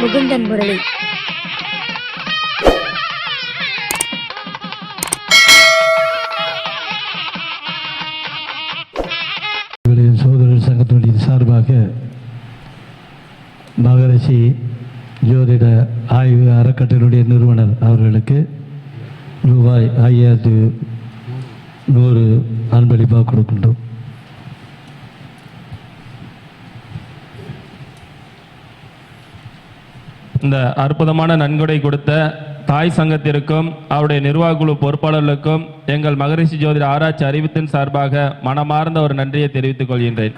முகுந்தன் முரளி. சோதரர் சங்கத்தினுடைய சார்பாக மகரிஷி ஜோதிட ஆய்வு அறக்கட்டளையுடைய நிறுவனர் அவர்களுக்கு ரூபாய் ஐயாயிரத்து நூறு அன்பளிப்பாக கொடுக்கின்றோம். இந்த அற்புதமான நன்கொடை கொடுத்த தாய் சங்கத்திற்கும் அவருடைய நிர்வாக குழு பொறுப்பாளர்களுக்கும் எங்கள் மகரிஷி ஜோதிட ஆராய்ச்சி அறிவித்தின் சார்பாக மனமார்ந்த ஒரு நன்றியை தெரிவித்துக் கொள்கின்றேன்.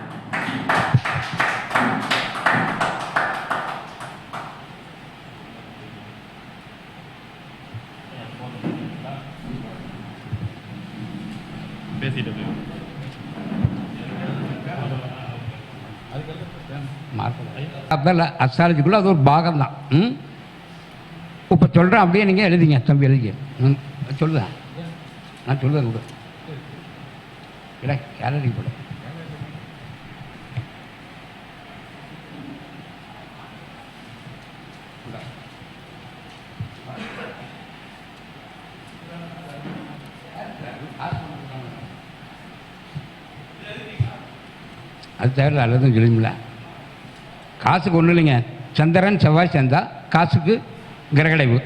அதில் அஸ்ட்ராலஜிக்குள்ளே அது ஒரு பாகம் தான் ம்? இப்போ சொல்கிறேன் அப்படியே நீங்கள் எழுதிங்க தம்பி எழுதிங்க ம் சொல்லுதேன் நான் சொல்லுவேன் கூட இல்லை கேலரி போட. அது தேவையில்ல அல்லதும் சொல்லுங்கள காசுக்கு ஒன்றும் இல்லைங்க. சந்திரன் செவ்வாய் சேர்ந்தால் காசுக்கு கிரகடைவு.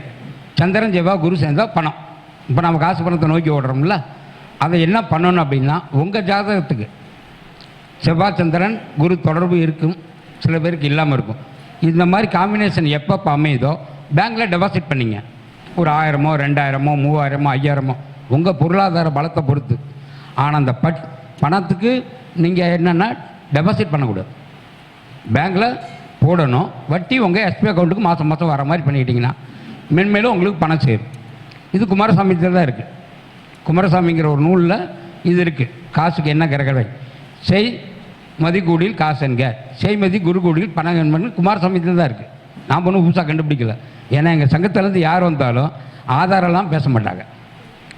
சந்திரன் செவ்வாய் குரு சேர்ந்தா பணம். இப்போ நம்ம காசு பணத்தை நோக்கி ஓடுறோம்ல அதை என்ன பண்ணணும் அப்படின்னா உங்கள் ஜாதகத்துக்கு செவ்வாய் சந்திரன் குரு தொடர்பு இருக்கும். சில பேருக்கு இல்லாமல் இருக்கும். இந்த மாதிரி காம்பினேஷன் எப்பப்போ அமையுதோ பேங்க்கில் டெபாசிட் பண்ணிங்க. ஒரு ஆயிரமோ ரெண்டாயிரமோ மூவாயிரமோ ஐயாயிரமோ உங்கள் பொருளாதார பலத்தை பொறுத்து. ஆனால் அந்த பட் பணத்துக்கு நீங்கள் என்னென்னா டெபாசிட் பண்ணக்கூடாது. பேங்க்கில் போடணும். வட்டி உங்கள் எஸ்பி அக்கௌண்ட்டுக்கு மாதம் மாதம் வர மாதிரி பண்ணிக்கிட்டிங்கன்னா மென்மேலும் உங்களுக்கு பணம் சேரும். இது குமாரசாமி தான் இருக்குது குமாரசாமிங்கிற ஒரு நூலில் இது இருக்குது காசுக்கு என்ன கிரகவை? செய் மதிக்கூடியில் காசென்க செய்மதி குருகூடியில் பணம் என்பது குமாரசாமி தான் இருக்குது நாம் ஒன்றும் புதுசாக கண்டுபிடிக்கல. ஏன்னா எங்கள் சங்கத்திலேருந்து யார் வந்தாலும் ஆதாரம்லாம் பேச மாட்டாங்க.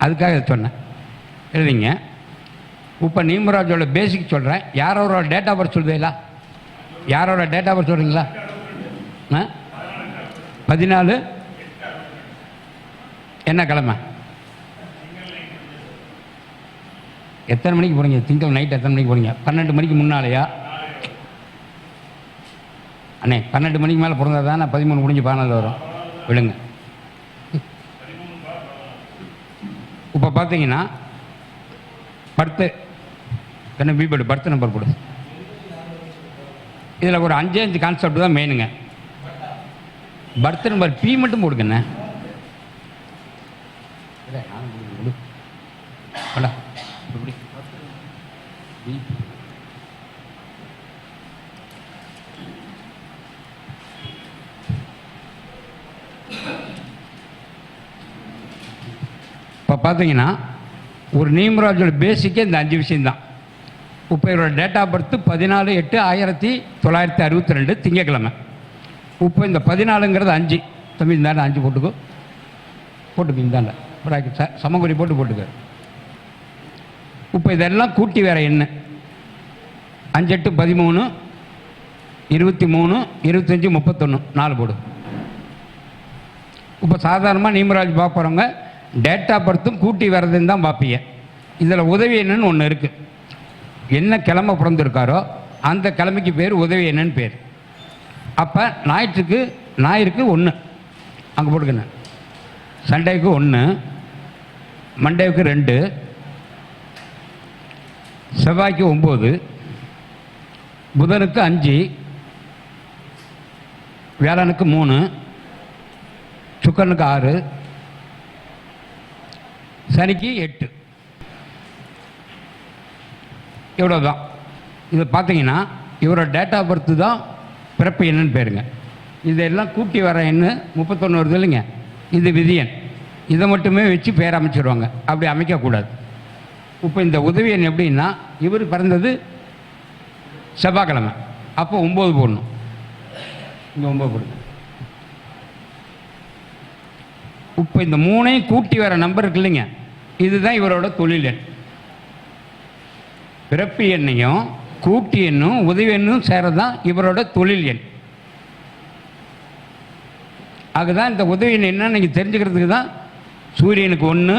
அதுக்காக சொன்னேன். எழுதிங்க. இப்போ நீமராஜோட பேசிக் சொல்கிறேன் யாரோட டேட் ஆஃப் பர்த் சொல்லுவீங்களா யாரோட டேட் ஆஃப் பர்த் சொல்கிறீங்களா ஆ? பதினாலு? என்ன கிழமை? எத்தனை மணிக்கு போகிறீங்க திங்கள் நைட் எத்தனை மணிக்கு போகிறீங்க பன்னெண்டு மணிக்கு முன்னாலையா? அண்ணே பன்னெண்டு மணிக்கு மேலே பிறந்தா தானே பதிமூணு முடிஞ்சு பதினாலு வரும். விழுங்க இப்போ பார்த்தீங்கன்னா பர்த்து என்ன பிபடி பர்த் நம்பர் கொடு இதில் ஒரு அஞ்சு அஞ்சு கான்செப்ட் தான் மெயினுங்க பர்த் நம்பர் பி மட்டும் போடுங்கண்ணே. இப்போ பார்த்தீங்கன்னா ஒரு நீமராஜோட பேசிக்கே இந்த அஞ்சு விஷயம்தான். இப்போ இவரோட டேட் ஆஃப் பர்த்து பதினாலு எட்டு ஆயிரத்தி தொள்ளாயிரத்தி அறுபத்தி ரெண்டு திங்கக்கிழமை இப்போ இந்த பதினாலுங்கிறது அஞ்சு. தமிழ் இந்தாண்ட அஞ்சு போட்டுக்கோ. போட்டுக்கு இந்தாண்ட பிராக்கெட் ச போட்டு போட்டுக்க. இப்போ இதெல்லாம் கூட்டி வேற என்ன அஞ்சு எட்டு பதிமூணு இருபத்தி மூணு இருபத்தஞ்சி முப்பத்தொன்று நாலு போடு. இப்போ சாதாரணமாக நீமராஜ் பார்க்குறவங்க டேட் ஆஃப் பர்த்தும் கூட்டி வரதுன்னு தான் பார்ப்பீங்க. இதில் உதவி என்னன்னு ஒன்று இருக்குது என்ன கிழமை பிறந்திருக்காரோ அந்த கிழமைக்கு பேர் உதவி என்னன்னு பேர். அப்போ ஞாயிற்றுக்கு ஞாயிறுக்கு ஒன்று அங்கே போட்டுக்கண்ணேன் சண்டேக்கு ஒன்று மண்டேவுக்கு ரெண்டு. செவ்வாய்க்கு ஒம்பது புதனுக்கு அஞ்சு. வியாழனுக்கு மூணு. சுக்கனுக்கு ஆறு. சனிக்கு எட்டு. இவ்வளோ தான் இது பார்த்தீங்கன்னா இவரோட டேட் ஆஃப் பர்த்து தான் பிறப்பு என்னன்னு பேருங்க. இதெல்லாம் கூட்டி வர எண்ணு முப்பத்தொன்று வருது இல்லைங்க. இது விதியன். இதை மட்டுமே வச்சு பேர் அமைச்சிருவாங்க. அப்படி அமைக்கக்கூடாது. இப்போ இந்த உதவியன் எப்படின்னா இவர் பிறந்தது செவ்வாய்க்கிழமை. அப்போ ஒம்பது போடணும். இங்கே ஒம்பது போடுங்க இப்போ இந்த மூணையும் கூட்டி வர நம்பர் இருக்கு இல்லைங்க. இதுதான் இவரோட தொழில் எண். பிறப்பு எண்ணையும் கூட்டு எண்ணும் உதவி எண்ணும் சேரதான் இவரோட தொழில் எண். அதுதான் இந்த உதவி என்னன்னு நீங்கள் தெரிஞ்சுக்கிறதுக்கு தான் சூரியனுக்கு ஒன்று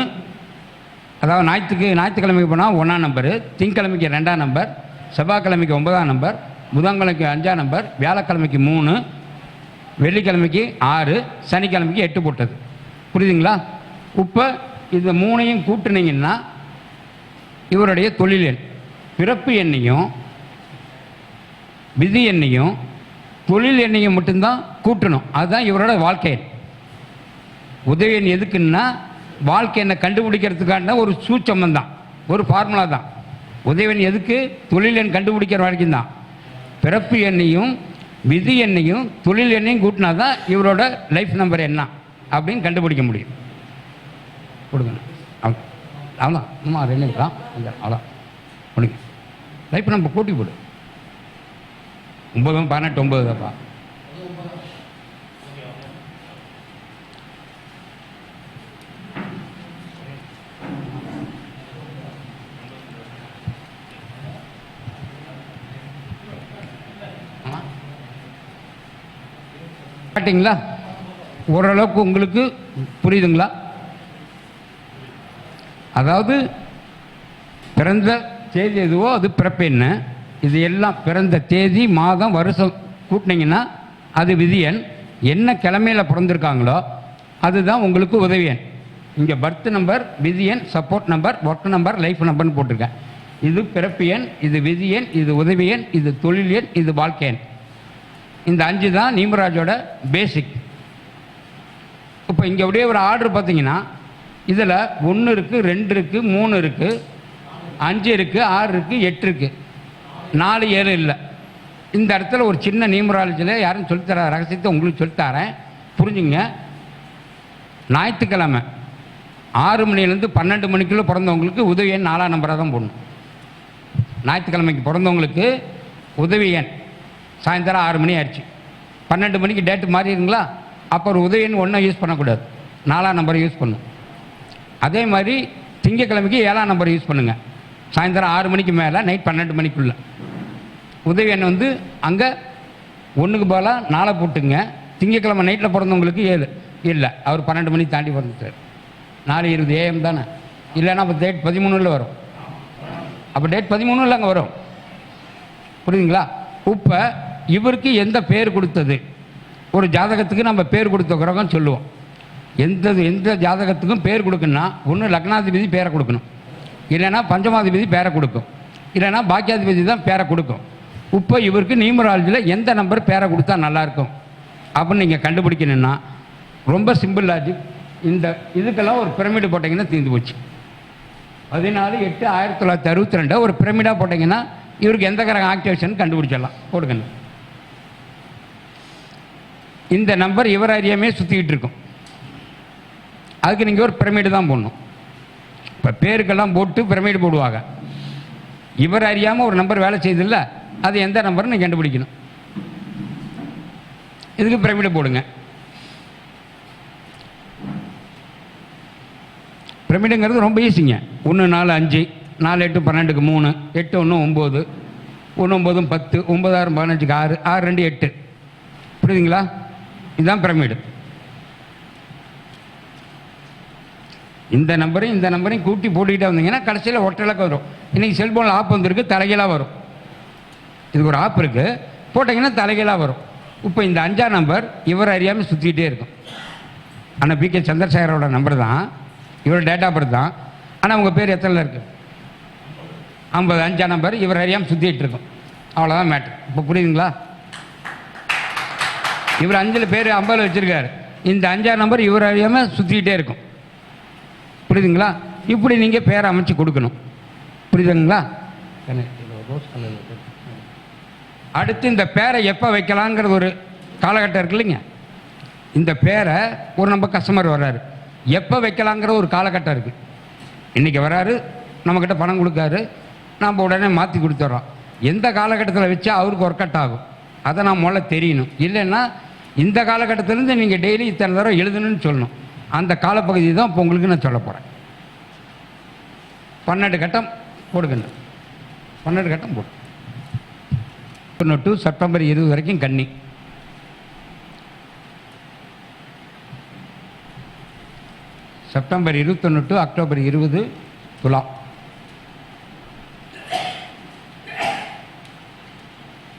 அதாவது ஞாயிற்றுக்கு ஞாயிற்றுக்கிழமைக்கு போனால் ஒன்றாம் நம்பரு திங்கக்கிழமைக்கு ரெண்டாம் நம்பர் செவ்வாய்க்கிழமைக்கு ஒன்பதாம் நம்பர் புதன்கிழமைக்கு அஞ்சாம் நம்பர் வியாழக்கிழமைக்கு மூணு வெள்ளிக்கிழமைக்கு ஆறு சனிக்கிழமைக்கு எட்டு போட்டது. புரியுதுங்களா? இப்போ இந்த மூணையும் கூட்டினீங்கன்னா இவருடைய தொழில் எண். பிறப்பு எண்ணையும் விதி எண்ணையும் தொழில் எண்ணையும் மட்டும்தான் கூட்டணும். அதுதான் இவரோட வாழ்க்கை உதவி எண் எதுக்குன்னா வாழ்க்கை எண்ணை கண்டுபிடிக்கிறதுக்கான ஒரு சூச்சமம் தான். ஒரு ஃபார்முலா தான். உதவி எதுக்கு? தொழில் எண் கண்டுபிடிக்கிற வரைக்கும் தான். பிறப்பு எண்ணையும் விதி எண்ணையும் தொழில் எண்ணையும் கூட்டினா தான் இவரோட லைஃப் நம்பர் என்ன அப்படின்னு கண்டுபிடிக்க முடியும். கொடுங்க அவ்வளோ. ஆமாம் ஆமாம் ரெண்டு தான் அவ்வளோ. கொடுங்க லைஃப் நம்ம கூட்டி போடு. ஒம்பது பதினெட்டு ஒம்பது தான்ப்பா. காட்டிங்களா ஓரளவுக்கு உங்களுக்கு புரியுதுங்களா? அதாவது பிறந்த தேதி எதுவோ அது பிறப்பு என்ன? இது எல்லாம் பிறந்த தேதி மாதம் வருஷம் கூட்டினீங்கன்னா அது விதியன் என்ன கிழமையில் பிறந்திருக்காங்களோ அதுதான் உங்களுக்கு உதவி எண். இங்கே birth number விதியன் support number work number life நம்பர்னு போட்டிருக்கேன். இது பிறப்பு எண் இது விதியன் இது உதவி எண் இது தொழில் எண் இது வாழ்க்கையன் இந்த அஞ்சு தான் நீமராஜோட பேசிக் இப்போ இங்கே அப்படியே ஒரு ஆர்டர் பார்த்தீங்கன்னா இதில் ஒன்று இருக்குது ரெண்டு இருக்குது மூணு இருக்குது அஞ்சு இருக்குது ஆறு இருக்குது எட்டு இருக்குது நாலு ஏழு இல்லை. இந்த இடத்துல ஒரு சின்ன நியூமராலஜியில் யாரும் சொல்லித்தர ரகசியத்தை உங்களுக்கு சொல்லித்தரேன் புரிஞ்சுங்க. ஞாயிற்றுக்கிழமை ஆறு மணிலேருந்து பன்னெண்டு மணிக்குள்ளே பிறந்தவங்களுக்கு உதவி எண் நாலாம் நம்பராக தான் போடணும். ஞாயிற்றுக்கிழமைக்கு பிறந்தவங்களுக்கு உதவி எண் சாயந்தரம் ஆறு மணி ஆயிடுச்சு. பன்னெண்டு மணிக்கு டேட்டு மாறிடுங்களா? அப்போ ஒரு உதவி எண் ஒன்றும் யூஸ் பண்ணக்கூடாது. நாலாம் நம்பரை யூஸ் பண்ணும் அதே மாதிரி திங்கக்கிழமைக்கு ஏழாம் நம்பர் யூஸ் பண்ணுங்கள் சாயந்தரம் ஆறு மணிக்கு மேலே நைட் பன்னெண்டு மணிக்குள்ளே. உதவி எண் வந்து அங்கே ஒன்றுக்கு போல நாளை போட்டுங்க திங்கக்கிழமை நைட்டில் பிறந்தவங்களுக்கு ஏழு. இல்லை அவர் பன்னெண்டு மணி தாண்டி பிறந்துட்டார். நாலு இருபது ஏஎம் தானே. இல்லைன்னா அப்போ டேட் பதிமூணுல வரும். அப்போ டேட் பதிமூணுல அங்கே வரும். புரியுதுங்களா? இப்போ இவருக்கு எந்த பேர் கொடுத்தது? ஒரு ஜாதகத்துக்கு நம்ம பேர் கொடுத்த கிரகம் சொல்லுவோம். எந்த எந்த ஜாதகத்துக்கும் பேர் கொடுக்கணும்னா ஒன்று லக்னாதிபதி பேரை கொடுக்கணும். இல்லைன்னா பஞ்சமாதிபதி பேரை கொடுக்கும். இல்லைன்னா பாக்கியாதிபதி தான் பேரை கொடுக்கும். இப்போ இவருக்கு நியூமராலஜியில் எந்த நம்பர் பேரை கொடுத்தா நல்லாயிருக்கும்? அப்படின்னு நீங்கள் கண்டுபிடிக்கணும்னா ரொம்ப சிம்பிள் லாஜிக் இந்த இதுக்கெல்லாம் ஒரு பிரமிடு போட்டிங்கன்னா தீர்ந்து போச்சு. பதினாலு எட்டு ஆயிரத்தி தொள்ளாயிரத்தி அறுபத்தி ரெண்டு ஒரு பிரமிடாக போட்டிங்கன்னா இவருக்கு எந்த கிரகம் ஆக்டிவேஷன் கண்டுபிடிச்சிடலாம். கொடுக்கணும் இந்த நம்பர் இவர் அறியாமே சுற்றிக்கிட்டு இருக்கும். அதுக்கு நீங்கள் ஒரு பிரமிடு தான் போடணும். இப்போ பேருக்கெல்லாம் போட்டு பிரமிடு போடுவாங்க. இவர் அறியாமல் ஒரு நம்பர் வேலை செய்யுதுல்ல அது எந்த நம்பர்னு நீங்கள் கண்டுபிடிக்கணும். இதுக்கு பிரமிடு போடுங்க. பிரமிடுங்கிறது ரொம்ப ஈஸிங்க. ஒன்று நாலு அஞ்சு நாலு எட்டு பன்னெண்டுக்கு மூணு எட்டு ஒன்று ஒம்பது ஒன்று ஒம்பதும் பத்து ஒம்பதாயிரம் பதினஞ்சுக்கு ஆறு ஆறு ரெண்டு எட்டு. புரியுதுங்களா? இதுதான் பிரமிடு. இந்த நம்பரையும் இந்த நம்பரையும் கூட்டி போட்டுக்கிட்டே வந்தீங்கன்னா கடைசியில் ஒட்டலக்க வரும். இன்றைக்கி செல்ஃபோனில் ஆப் வந்திருக்கு தலைகீழாக வரும். இதுக்கு ஒரு ஆப் இருக்குது போட்டிங்கன்னா தலைகீழாக வரும். இப்போ இந்த அஞ்சாம் நம்பர் இவர் அறியாமல் சுற்றிக்கிட்டே இருக்கும். ஆனால் பி கே சந்திரசேகரோட நம்பர் தான். இவர் டேட் ஆஃப் பர்த் தான். ஆனால் உங்கள் பேர் எத்தனை இருக்குது ஐம்பது. அஞ்சாம் நம்பர் இவர் அறியாமல் சுற்றிட்டு இருக்கும். அவ்வளோதான் மேட்ரு இப்போ புரியுதுங்களா? இவர் அஞ்சில் பேர் ஐம்பதில் வச்சுருக்காரு. இந்த அஞ்சாம் நம்பர் இவர் அறியாமல் சுற்றிக்கிட்டே இருக்கும். புரியுதுங்களா? இப்படி நீங்கள் பேரை அமைச்சு கொடுக்கணும். புரியுதுங்களா? அடுத்து இந்த பேரை எப்போ வைக்கலாங்கிறது ஒரு காலகட்டம் இருக்கு இல்லைங்க. இந்த பேரை ஒரு நம்ம கஸ்டமர் வர்றாரு. எப்போ வைக்கலாங்கிற ஒரு காலகட்டம் இருக்குது இன்றைக்கி வராரு நம்மக்கிட்ட பணம் கொடுக்காரு நாம் உடனே மாற்றி கொடுத்துட்றோம் எந்த காலகட்டத்தில் வச்சா அவருக்கு ஒர்க் அவுட் ஆகும்? அதை நான் முதல்ல தெரியணும். இல்லைன்னா இந்த காலகட்டத்திலேருந்து நீங்கள் டெய்லி இத்தனை தடவை எழுதணும்னு சொல்லணும். அந்த காலப்பகுதி தான் இப்போ உங்களுக்கு நான் சொல்ல போகிறேன் பன்னெண்டு கட்டம் போடுங்க பன்னெண்டு கட்டம் போடு. ஒன்று டு செப்டம்பர் இருபது வரைக்கும் கன்னி செப்டம்பர் இருபத்தொன்று டு அக்டோபர் இருபது துலா.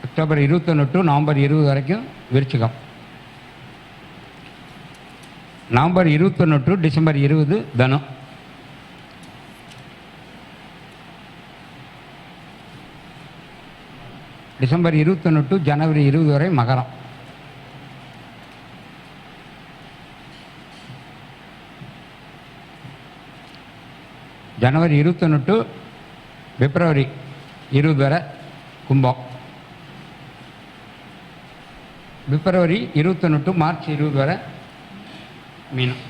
அக்டோபர் இருபத்தொன்று டு நவம்பர் இருபது வரைக்கும் விருச்சிகம். நவம்பர் இருபத்தொன்று டு டிசம்பர் இருபது தனம். டிசம்பர் இருபத்தொன்று டு ஜனவரி இருபது வரை மகரம். ஜனவரி இருபத்தொன்று டு பிப்ரவரி இருபது வரை கும்பம். பிப்ரவரி இருபத்தொன்று டு மார்ச் இருபது வரை மீனம்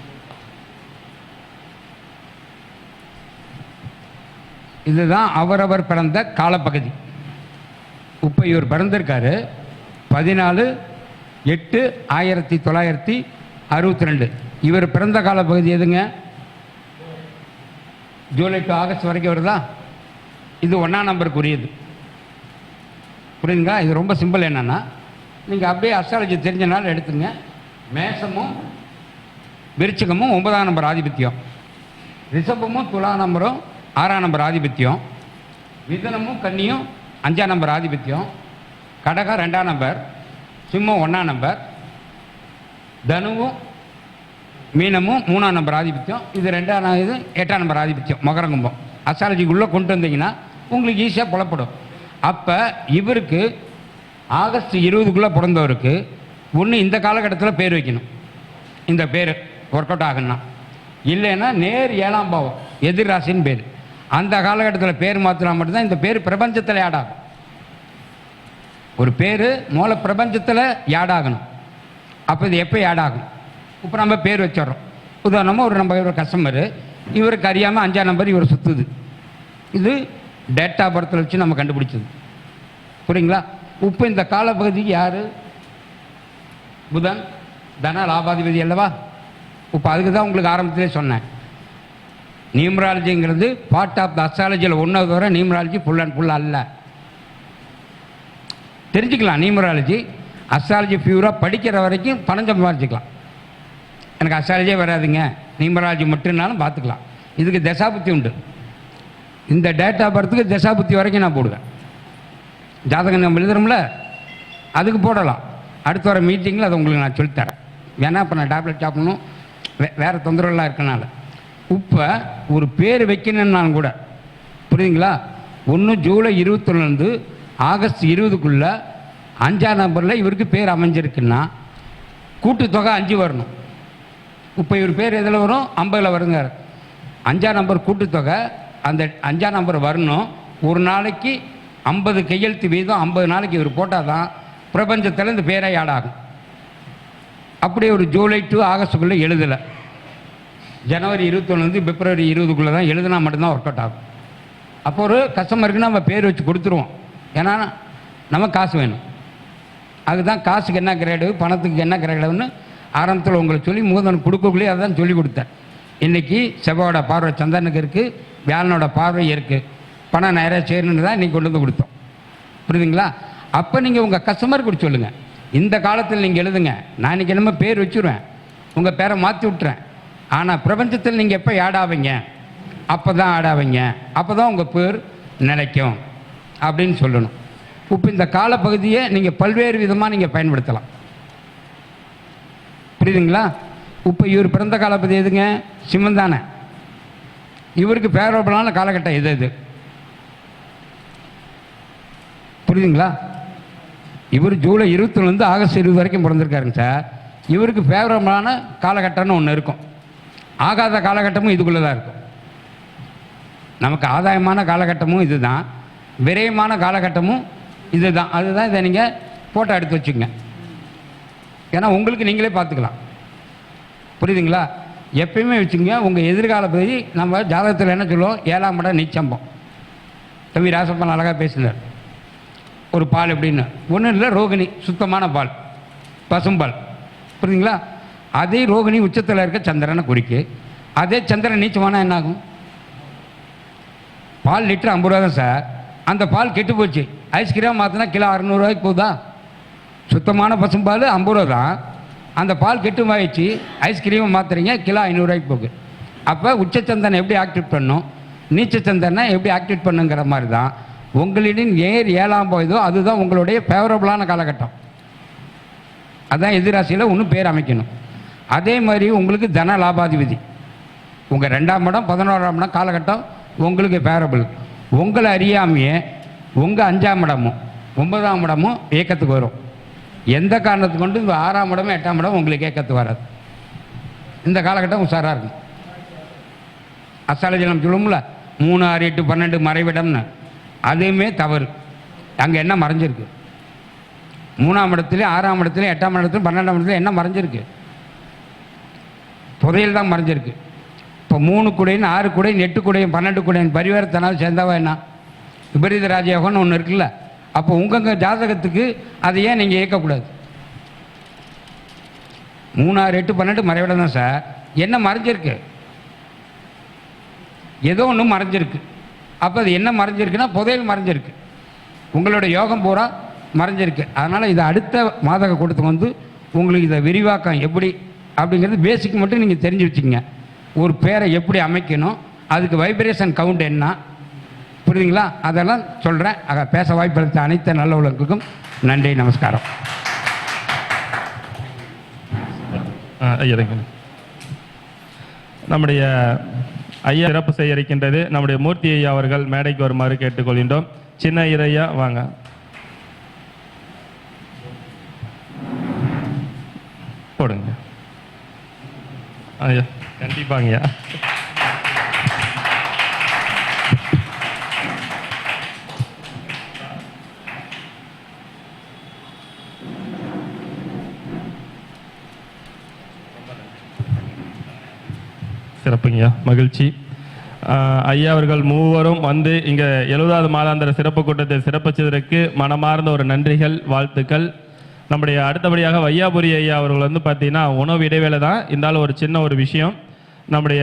இதுதான் அவரவர் பிறந்த காலப்பகுதி. இப்போ இவர் பிறந்திருக்காரு. பதினாலு எட்டு ஆயிரத்தி தொள்ளாயிரத்தி அறுபத்தி ரெண்டு இவர் பிறந்த காலப்பகுதி எதுங்க? ஜூலை டு ஆகஸ்ட் வரைக்கும் வருதா? இது ஒன்றாம் நம்பருக்குரியது. புரியுதுங்களா? இது ரொம்ப சிம்பிள் என்னென்னா நீங்கள் அப்படியே அஸ்ட்ராலஜி தெரிஞ்சனால எடுத்துங்க. மேசமும் விருச்சிகமும் ஒன்பதாம் நம்பர் ஆதிபத்தியம். ரிஷபமும் துலா நம்பரும் ஆறாம் நம்பர் ஆதிபத்தியம். மிதனமும் கன்னியும் அஞ்சாம் நம்பர் ஆதிபத்தியம். கடகம் ரெண்டாம் நம்பர் சிம்மம் ஒன்றாம் நம்பர் தனுவும் மீனமும் மூணாம் நம்பர் ஆதிபத்தியம். இது ரெண்டாம் இது எட்டாம் நம்பர் ஆதிபத்தியம் மகரங்கும்பம் அஸ்ட்ராலஜிக்குள்ளே கொண்டு வந்தீங்கன்னா உங்களுக்கு ஈஸியாக புலப்படும். அப்போ இவருக்கு ஆகஸ்ட் இருபதுக்குள்ளே பிறந்தவருக்கு ஒன்று இந்த காலகட்டத்தில் பேர் வைக்கணும். இந்த பேர். ஒர்க் அவுட் ஆகுன்னா இல்லைன்னா நேர் ஏழாம் பாவம் எதிர் ராசின்னு பேர். அந்த காலகட்டத்தில் பேர் மாற்றினா மட்டும்தான் இந்த பேர் பிரபஞ்சத்தில் ஆடாகும் ஆகும். ஒரு பேர் மூல பிரபஞ்சத்தில் ஆட் ஆகணும். அப்போ இது எப்போ ஆட் ஆகும்? இப்போ நம்ம பேர் வச்சிடுறோம். உதாரணமாக ஒரு நம்ம ஒரு கஸ்டமர் இவருக்கு அறியாமல் அஞ்சாம் நம்பர் இவர் சுற்றுது இது டேட் ஆஃப் பர்த்தில் வச்சு நம்ம கண்டுபிடிச்சது. புரியுங்களா? இப்போ இந்த காலப்பகுதிக்கு யார்? புதன் தன லாபாதிபதி அல்லவா? இப்போ அதுக்கு தான் உங்களுக்கு ஆரம்பத்திலே சொன்னேன். நியூமராலஜிங்கிறது பார்ட் ஆஃப் த அஸ்ட்ராலஜியில் ஒன்றாவது வர நியூமராலஜி ஃபுல் அண்ட் ஃபுல் அல்ல. தெரிஞ்சுக்கலாம் நியூமராலஜி அஸ்ட்ராலஜி பியூராக படிக்கிற வரைக்கும் பணம் சம்பாதிச்சுக்கலாம் எனக்கு அஸ்ட்ராலஜியே வராதுங்க. நியூமராலஜி மட்டும்னாலும் பார்த்துக்கலாம். இதுக்கு தசாபுத்தி உண்டு. இந்த டேட் ஆஃப் பர்த்துக்கு தசாபுத்தி வரைக்கும் நான் போடுவேன். ஜாதகம் நம்ம எழுதுறோம்ல அதுக்கு போடலாம். அடுத்த வர மீட்டிங்கில் அதை உங்களுக்கு நான் சொல்லித்தரேன். ஏன்னா இப்போ நான் டேப்லெட் சாப்பிடணும் வே வேறு தொந்தரவுலாம் இருக்கனால. இப்போ ஒரு பேர் வைக்கணும்னாலும் கூட புரியுதுங்களா? ஒன்று ஜூலை இருபத்தொன்னுலேருந்து ஆகஸ்ட் இருபதுக்குள்ளே அஞ்சாம் நம்பரில் இவருக்கு பேர் அமைஞ்சிருக்குன்னா கூட்டுத்தொகை அஞ்சு வரணும். இப்போ இவர் பேர் எதில் வரும்? ஐம்பதில் வருங்க அஞ்சாம் நம்பர் கூட்டுத்தொகை அந்த அஞ்சாம் நம்பர் வரணும். ஒரு நாளைக்கு ஐம்பது கையெழுத்து வீதம் ஐம்பது நாளைக்கு இவர் போட்டால் தான் பிரபஞ்சத்தில் இந்த பேரை ஆடாகும் அப்படியே ஒரு ஜூலை டு ஆகஸ்டுக்குள்ளே எழுதலை. ஜனவரி இருபத்தொன்னுலேருந்து பிப்ரவரி இருபதுக்குள்ளே தான் எழுதினா மட்டும்தான் ஒர்க் அவுட் ஆகும். அப்போ ஒரு கஸ்டமருக்கு நம்ம பேர் வச்சு கொடுத்துருவோம். ஏன்னா நமக்கு காசு வேணும். அதுதான் காசுக்கு என்ன கிரேடு பணத்துக்கு என்ன கிரேடுன்னு ஆரம்பத்தில் உங்களை சொல்லி மூதன் கொடுக்கக்குள்ளேயே அதான் சொல்லி கொடுத்தேன். இன்றைக்கி செவ்வாயோட பார்வை சந்தனுக்கு இருக்குது வியாழனோட பார்வை இருக்குது பணம் நேராக சேரணுன்னு தான் இன்றைக்கி கொண்டு வந்து கொடுத்தோம். புரியுதுங்களா? அப்போ நீங்கள் உங்கள் கஸ்டமருக்கு கூட சொல்லுங்கள் இந்த காலத்தில் நீங்கள் எழுதுங்க. நான் இன்றைக்கி என்னமோ பேர் வச்சுருவேன். உங்கள் பேரை மாற்றி விட்டுறேன். ஆனால் பிரபஞ்சத்தில் நீங்கள் எப்போ ஆடாவீங்க அப்போ தான் ஆடாவீங்க அப்போ தான் உங்கள் பேர் நிலைக்கும். அப்படின்னு சொல்லணும். இப்போ இந்த காலப்பகுதியை நீங்கள் பல்வேறு விதமாக நீங்கள் பயன்படுத்தலாம். புரியுதுங்களா? இப்போ இவர் பிறந்த காலப்பகுதி எதுங்க? சிம்மன் தானே. இவருக்கு ஃபேவரபுளான காலகட்டம் எது எது புரியுதுங்களா? இவர் ஜூலை இருபத்தொன்னுலேருந்து ஆகஸ்ட் இருபது வரைக்கும் பிறந்திருக்காருங்க சார். இவருக்கு ஃபேவரபுளான காலகட்டம்னு ஒன்று இருக்கும். ஆகாத காலகட்டமும் இதுக்குள்ளே தான் இருக்கும். நமக்கு ஆதாயமான காலகட்டமும் இதுதான். விரயமான காலகட்டமும் இதுதான். அதுதான் இதை நீங்கள் ஃபோட்டோ எடுத்து வச்சுக்கோங்க. ஏன்னா உங்களுக்கு நீங்களே பார்த்துக்கலாம். புரியுதுங்களா? எப்பயுமே வச்சுங்க உங்கள் எதிர்கால பகுதி நம்ம ஜாதகத்தில் என்ன சொல்லுவோம்? ஏழாம் இடம் நீச்சம்பம். தம்பி ராசப்பன் அழகாக பேசினார். ஒரு பால் எப்படின்னு? ஒன்றும் இல்லை ரோகிணி சுத்தமான பால். பசும்பால். புரியுதுங்களா? அதே ரோகிணி உச்சத்தில் இருக்க சந்திரனை குறிக்கு. அதே சந்திரன் நீச்சமானா என்ன ஆகும் பால் லிட்டர் ஐம்பது ரூபா தான் சார். அந்த பால் கெட்டு போச்சு. ஐஸ்கிரீம் மாற்றினா கிலோ அறநூறுவாய்க்கு போகுதா? சுத்தமான பசும்பால் ஐம்பது ரூபா தான். அந்த பால் கெட்டு ஆயிடுச்சு ஐஸ்கிரீம் மாற்றுறீங்க கிலோ ஐநூறுரூவாய்க்கு போகுது. அப்போ உச்சச்சந்தனை எப்படி ஆக்டிவேட் பண்ணும் நீச்சச்சந்தனை எப்படி ஆக்டிவேட் பண்ணுங்கிற மாதிரி தான். உங்களிடம் ஏர் ஏழாம் போயதோ அதுதான் உங்களுடைய ஃபேவரபுளான காலகட்டம். அதுதான் எதிராசியில் இன்னும் பேர் அமைக்கணும். அதே மாதிரி உங்களுக்கு தன லாபாதிபதி. உங்கள் ரெண்டாம் இடம் பதினோராம் இடம் காலகட்டம் உங்களுக்கு ஃபேவரபிள் உங்களை அறியாமையே உங்கள் அஞ்சாம் இடமும் ஒன்பதாம் இடமும் இயக்கத்துக்கு வரும். எந்த காரணத்துக்கு கொண்டு இந்த ஆறாம் இடமும் எட்டாம் இடம் உங்களுக்கு இயக்கத்துக்கு வராது. இந்த காலகட்டம் உஷாராக இருக்கும். அஸ்ட்ராலஜி நம்ம சொல்லுவோம்ல மூணு ஆறு எட்டு பன்னெண்டு மறைவிடம்னு. அதுவுமே தவறு. அங்கே என்ன மறைஞ்சிருக்கு? மூணாம் இடத்துலையும் ஆறாம் இடத்துல எட்டாம் இடத்துல பன்னெண்டாம் இடத்துல என்ன மறைஞ்சிருக்கு? புதையல் தான் மறைஞ்சிருக்கு. இப்போ மூணு குடையும் ஆறு குடையும் எட்டு குடையும் பன்னெண்டு குடையும் பரிவாரத்தனால் சேர்ந்தாவா என்ன? விபரீத ராஜயோகம்னு ஒன்று இருக்குல்ல. அப்போ உங்கள் ஜாதகத்துக்கு அதை ஏன் நீங்கள் இயக்கக்கூடாது மூணாறு எட்டு பன்னெண்டு மறைவிடம் தான் சார். என்ன மறைஞ்சிருக்கு? ஏதோ ஒன்று மறைஞ்சிருக்கு. அப்போ அது என்ன மறைஞ்சிருக்குன்னா புதையல் மறைஞ்சிருக்கு. உங்களோட யோகம் பூரா மறைஞ்சிருக்கு. அதனால் இதை அடுத்த மாதக கூட்டத்துக்கு வந்து உங்களுக்கு இதை விரிவாக்கம் எப்படி அப்படிங்கிறது பேசிக் மட்டும் நீங்கள் தெரிஞ்சு வச்சுக்கோங்க. ஒரு பேரை எப்படி அமைக்கணும் அதுக்கு வைப்ரேஷன் கவுண்ட் என்ன புரியுதுங்களா? அதெல்லாம் சொல்கிறேன் ஆக பேச வாய்ப்பளித்த அனைத்து நல்ல உலகங்களுக்கும் நன்றி நமஸ்காரம். நம்முடைய ஐயா சிறப்பு செய்ய இருக்கின்றது நம்முடைய மூர்த்தி ஐயா அவர்கள் மேடைக்கு வருமாறு கேட்டுக்கொள்கின்றோம். சின்ன இறையா வாங்க. போடுங்க. ஐயா கண்டிப்பாங்கய்யா. சிறப்புங்கய்யா. மகிழ்ச்சி. ஐயா அவர்கள் மூவரும் வந்து இங்கே எழுபதாவது மாதாந்திர சிறப்பு கூட்டத்தை சிறப்பிச்சதற்கு மனமார்ந்த ஒரு நன்றிகள் வாழ்த்துக்கள். நம்முடைய அடுத்தபடியாக வையாபுரி ஐயா அவர்கள் வந்து பார்த்தீங்கன்னா உணவு இடைவேளை தான் இருந்தாலும் ஒரு சின்ன ஒரு விஷயம். நம்முடைய